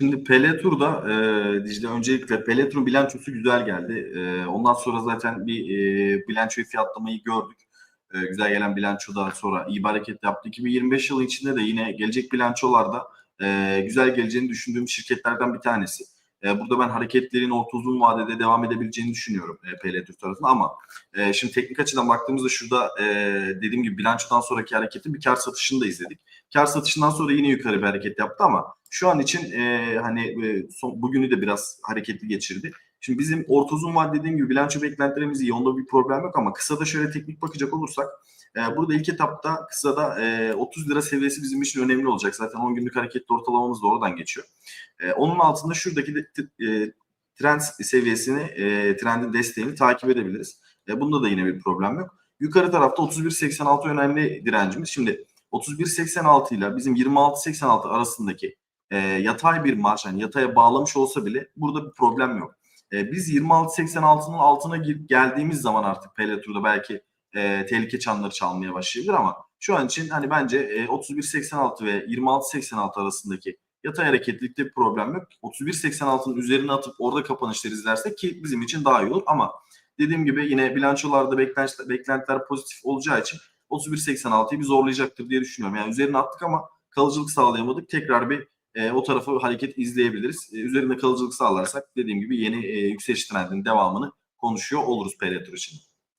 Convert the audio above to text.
Şimdi Pele Tur'da e, Dicle öncelikle Pele Tur'un bilançosu güzel geldi. E, ondan sonra zaten bir e, bilançoyu fiyatlamayı gördük. E, güzel gelen bilançodan sonra iyi bir hareket yaptı. 2025 yılı içinde de yine gelecek bilançolarda e, güzel geleceğini düşündüğüm şirketlerden bir tanesi. E, burada ben hareketlerin orta uzun vadede devam edebileceğini düşünüyorum e, PL Türk tarafında ama e, şimdi teknik açıdan baktığımızda şurada e, dediğim gibi bilançodan sonraki hareketi bir kar satışını da izledik. Kar satışından sonra yine yukarı bir hareket yaptı ama şu an için e, hani e, son, bugünü de biraz hareketli geçirdi. Şimdi bizim orta uzun vadede dediğim gibi bilanço beklentilerimiz iyi. Onda bir problem yok ama kısada şöyle teknik bakacak olursak e, burada ilk etapta kısada e, 30 lira seviyesi bizim için önemli olacak. Zaten 10 günlük hareketli ortalamamız da oradan geçiyor. E, onun altında şuradaki de, e, trend seviyesini, e, trendin desteğini takip edebiliriz. E, bunda da yine bir problem yok. Yukarı tarafta 31.86 önemli direncimiz. Şimdi 31.86 ile bizim 26.86 arasındaki e, yatay bir marş, yani yataya bağlamış olsa bile burada bir problem yok. E, biz 26.86'nın altına geldiğimiz zaman artık PL Tur'da belki e, tehlike çanları çalmaya başlayabilir ama şu an için hani bence e, 31.86 ve 26.86 arasındaki yatay hareketlilikte bir problem yok. 31.86'nın üzerine atıp orada kapanışlar izlersek ki bizim için daha iyi olur ama dediğim gibi yine bilançolarda beklentiler, beklentiler pozitif olacağı için 31.86'yı bir zorlayacaktır diye düşünüyorum. Yani üzerine attık ama kalıcılık sağlayamadık. Tekrar bir e, o tarafa hareket izleyebiliriz. E, üzerinde kalıcılık sağlarsak dediğim gibi yeni e, yükseliş trendinin devamını konuşuyor oluruz PL Tur için.